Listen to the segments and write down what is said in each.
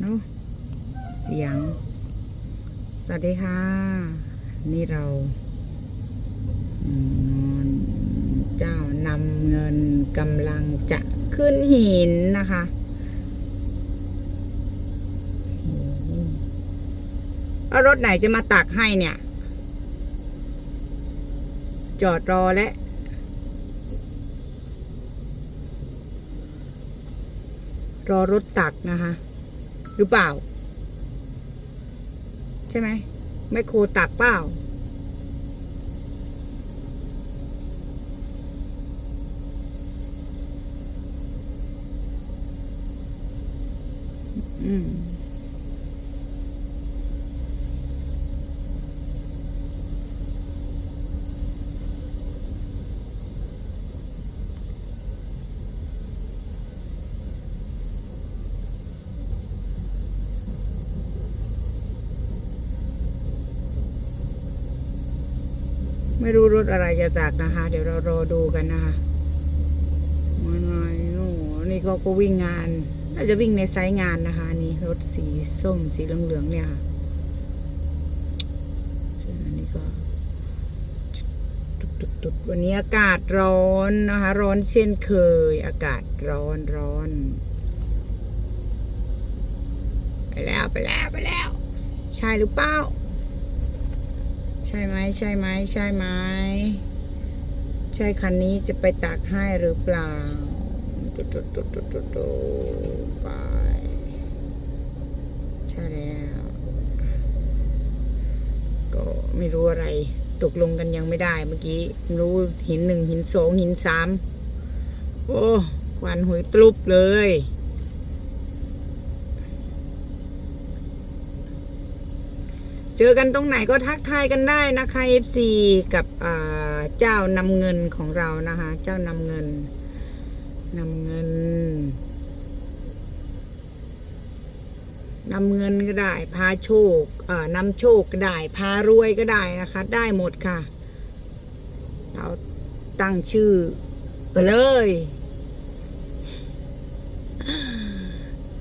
เนาะเสียง สวัสดีค่ะ นี่เราอืมเจ้านำเงินกำลังจะขึ้นหินนะคะรถไหนจะมาตักให้เนี่ย จอดรอและรอรถตักนะคะ หรือเปล่า ใช่ไหมไม่โครตักเปล่า อืม ไม่รู้รถอะไรจะตักนะคะ เดี๋ยวเรารอดูกันนะคะมันไงโอ้นี่เขาก็วิ่งงาน น่าจะวิ่งในไซต์งานนะคะนี่รถสีส้มสีเหลืองๆเนี่ยค่ะส่วนอันนี้ก็ตุดๆวันนี้อากาศร้อนนะคะ ร้อนเช่นเคย อากาศร้อนร้อน ไปแล้วไปแล้วไปแล้ว ใช่หรือเปล่า ใช่ไหมใช่ไหมใช่ไหมใช่คันนี้จะไปตักให้หรือเปล่าตุ๊ดตุ๊ดตุ๊ดตุ๊ดตุ๊ดไปใช่แล้ว ก็ไม่รู้อะไร ตกลงกันยังไม่ได้เมื่อกี้ รู้หินหนึ่งหินสองหินสามโอ้ควันหุยตลุบเลย เจอกันตรงไหนก็ทักทายกันได้นะคะ FC กับเจ้านำเงินของเรานะคะ เจ้านำเงินนำเงินนำเงินก็ได้ พาโชคอ่อนำโชคก็ได้ พารวยก็ได้นะคะ ได้หมดค่ะ เราตั้งชื่อไปเลย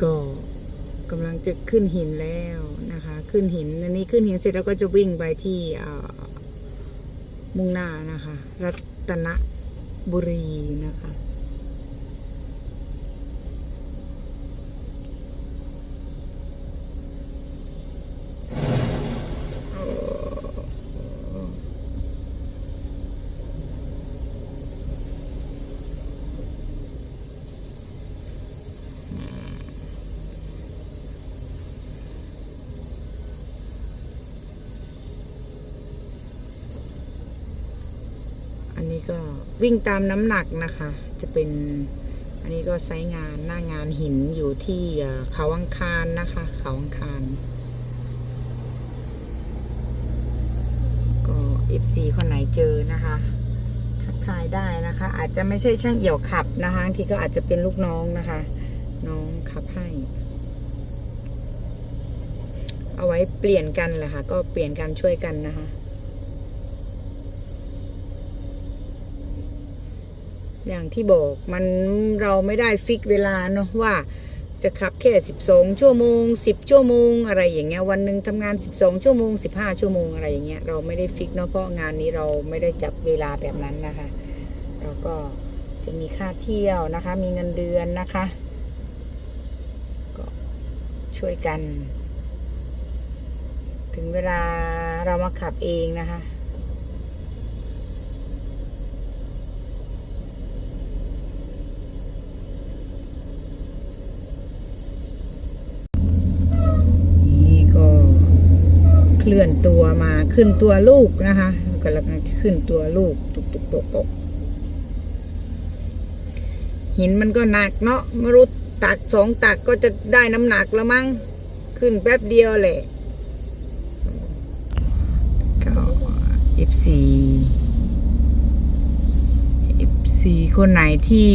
ก็ กำลังจะขึ้นหินแล้วนะคะ ขึ้นหินอันนี้ขึ้นหินเสร็จแล้วก็จะวิ่งไปที่มุ่งหน้านะคะ รัตนบุรีนะคะ อันนี้ก็ วิ่งตามน้ำหนักนะคะ จะเป็นอันนี้ก็ไซต์งานหน้างานหินอยู่ที่เขาอังคารนะคะ เขาอังคารก็เอฟซีคนไหนเจอนะคะทักทายได้นะคะ อาจจะไม่ใช่ช่างเอี่ยวขับนะคะที่ก็อาจจะเป็นลูกน้องนะคะ น้องขับให้ เอาไว้เปลี่ยนกันแหละค่ะ ก็เปลี่ยนกันช่วยกันนะคะ อย่างที่บอกมันเราไม่ได้ฟิกเวลาเนาะว่าจะขับแค่ 12 ชั่วโมง 10 ชั่วโมง อะไรอย่างเงี้ยวันหนึ่งทำงาน 12 ชั่วโมง 15 ชั่วโมงอะไรอย่างเงี้ยเราไม่ได้ฟิกเนาะเพราะงานนี้เราไม่ได้จับเวลาแบบนั้นนะคะเราก็จะมีค่าเที่ยวนะคะ มีเงินเดือนนะคะ ก็ช่วยกัน ถึงเวลาเรามาขับเองนะคะ นี่ก็เค ลื่อนตัวมาขึ้นตัวลูกนะคะก็ล้วก็จะขึ้นตัวลูกตุกตุกตกตกหินมันก็หนักเนาะไม่รู้ตักสองตักก็จะได้น้ำหนักแล้วมั้งขึ้นแป๊บเดียวแหละก็ F4 F4 คนไหนที่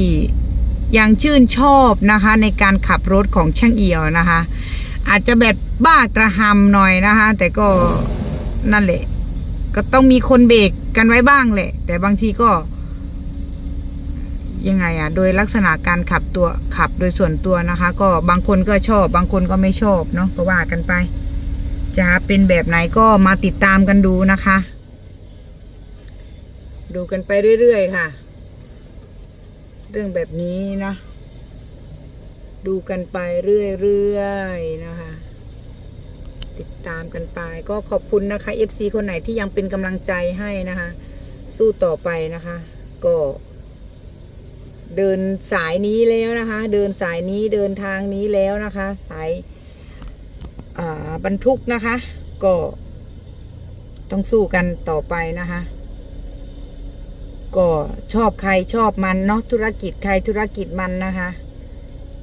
ยังชื่นชอบนะคะ ในการขับรถของช่างเอี่ยวนะคะ อาจจะแบบ บ้ากระหำหน่อยนะคะ แต่ก็นั่นแหละ ก็ต้องมีคนเบรกกันไว้บ้างแหละ แต่บางทีก็ ยังไงอะโดยลักษณะการขับตัวขับโดยส่วนตัวนะคะ ก็บางคนก็ชอบ บางคนก็ไม่ชอบเนาะก็ว่ากันไป จะเป็นแบบไหนก็มาติดตามกันดูนะคะ ดูกันไปเรื่อยๆค่ะ เรื่องแบบนี้นะดูกันไปเรื่อยๆนะคะ ติดตามกันไป ก็ขอบคุณนะคะ FC คนไหนที่ยังเป็นกำลังใจให้นะคะ สู้ต่อไปนะคะ ก็ เดินสายนี้แล้วนะคะ เดินสายนี้เดินทางนี้แล้วนะคะ สายอ่าบรรทุกนะคะ ก็ต้องสู้กันต่อไปนะคะ ก็ชอบใครชอบมันเนาะธุรกิจใครธุรกิจมันนะคะ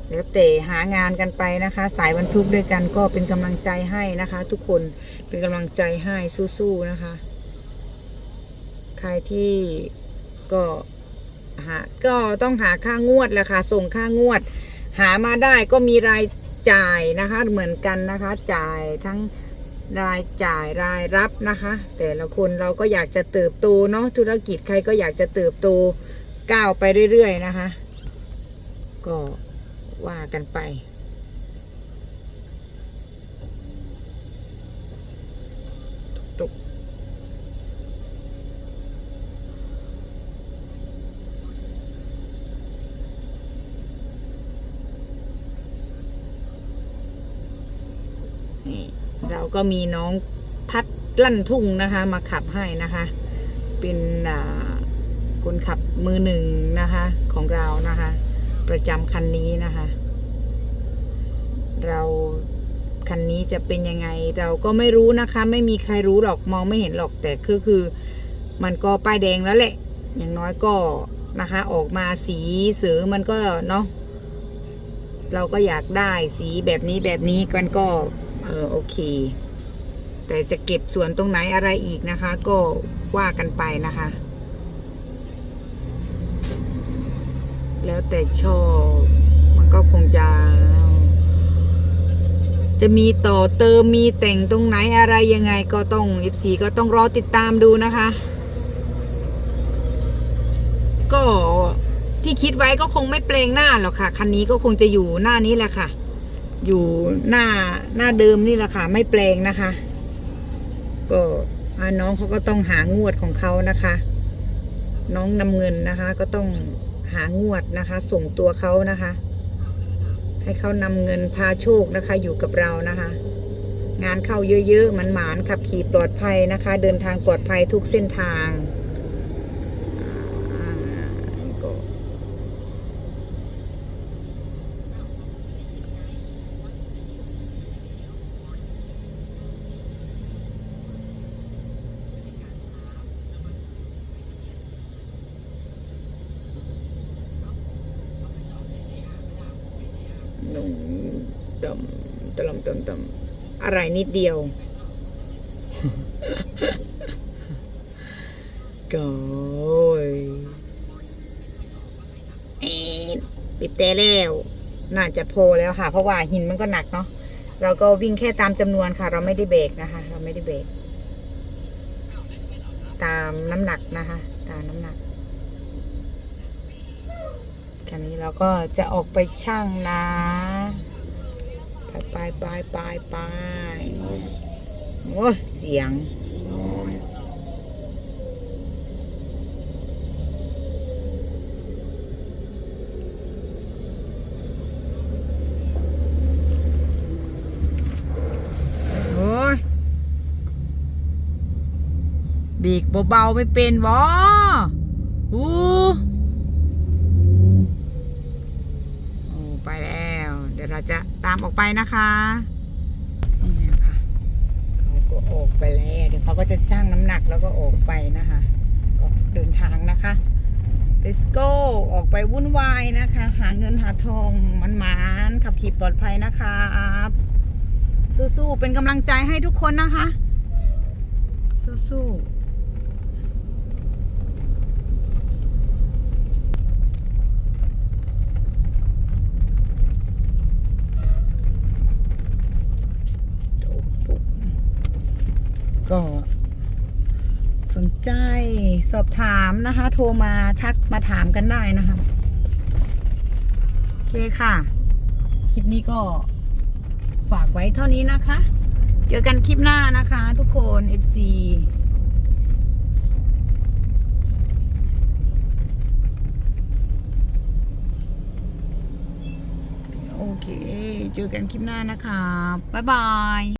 เดี๋ยวเตะหางานกันไปนะคะ สายบรรทุกด้วยกันก็เป็นกำลังใจให้นะคะ ทุกคนเป็นกำลังใจให้สู้ๆนะคะ ใครที่ก็หาก็ต้องหาค่างวดแหละค่ะส่งค่างวด หามาได้ก็มีรายจ่ายนะคะ เหมือนกันนะคะ จ่ายทั้งรายจ่ายรายรับนะคะ แต่ละคนเราก็อยากจะเติบโตเนาะธุรกิจใครก็อยากจะเติบโตก้าวไปเรื่อยๆนะคะ ก็ ว่ากันไป ตุกนี่เราก็มีน้องทัดลั่นทุ่งนะคะ มาขับให้นะคะ เป็นอ่าคนขับมือหนึ่งนะคะ ของเรานะคะ ประจำคันนี้นะคะ เราคันนี้จะเป็นยังไง เราก็ไม่รู้นะคะ ไม่มีใครรู้หรอกมองไม่เห็นหรอกแต่คือคือ มันก็ป้ายแดงแล้วแหละ อย่างน้อยก็นะคะ ออกมาสีสือมันก็เนาะเราก็อยากได้สีแบบนี้แบบนี้กันก็เออโอเค แต่จะเก็บส่วนตรงไหนอะไรอีกนะคะ ก็ว่ากันไปนะคะ แล้วแต่ชอบ มันก็คงจะ จะมีต่อเติมมีแต่งตรงไหนอะไรยังไงก็ต้อง F4 ก็ต้องรอติดตามดูนะคะ ก็ที่คิดไว้ก็คงไม่เปลงหน้าหรอกค่ะ คันนี้ก็คงจะอยู่หน้านี้แหละค่ะ อยู่หน้าหน้าเดิมนี่แหละค่ะ ไม่แปลงนะคะ ก็อน้องเขาก็ต้องหางวดของเขานะคะ น้องนำเงินนะคะ ก็ต้อง หางวดนะคะ ส่งตัวเขานะคะ ให้เขานำเงินพาโชคนะคะ อยู่กับเรานะคะ งานเข้าเยอะๆมันหมานขับขี่ปลอดภัยนะคะ เดินทางปลอดภัยทุกเส้นทางอ่าก็ หนุ่มดำตะลำตำตำอะไรนิดเดียว ก็ยเอ๊ะปิดแต่แล้ว น่าจะพอแล้วค่ะ เพราะว่าหินมันก็หนักเนาะเราก็วิ่งแค่ตามจำนวนค่ะ เราไม่ได้เบรกนะคะ เราไม่ได้เบรกตามน้ำหนักนะคะ ตามน้ำหนักคันนี้เราก็จะออกไปช่างนะ ไปไปไปไปไปโอ้ยเสียง โอ้ยบีกเบาๆไม่เป็นวะอู้าจะตามออกไปนะคะนี่นะคะเขาก็ออกไปแล้วเดี๋ยวเขาก็จะจ้างน้ำหนักแล้วก็ออกไปนะคะก็เดินทางนะคะ let's go ออกไปวุ่นวายนะคะ หาเงินหาทองมันมานขับขี่ปลอดภัยนะคะสู้ๆเป็นกำลังใจให้ทุกคนนะคะ สู้ๆ ก็ สอบถามนะคะ โทรมาทักมาถามกันได้นะคะ โอเคค่ะ คลิปนี้ก็ฝากไว้เท่านี้นะคะ เจอกันคลิปหน้านะคะทุกคน FC โอเค เจอกันคลิปหน้านะคะ บ๊ายบาย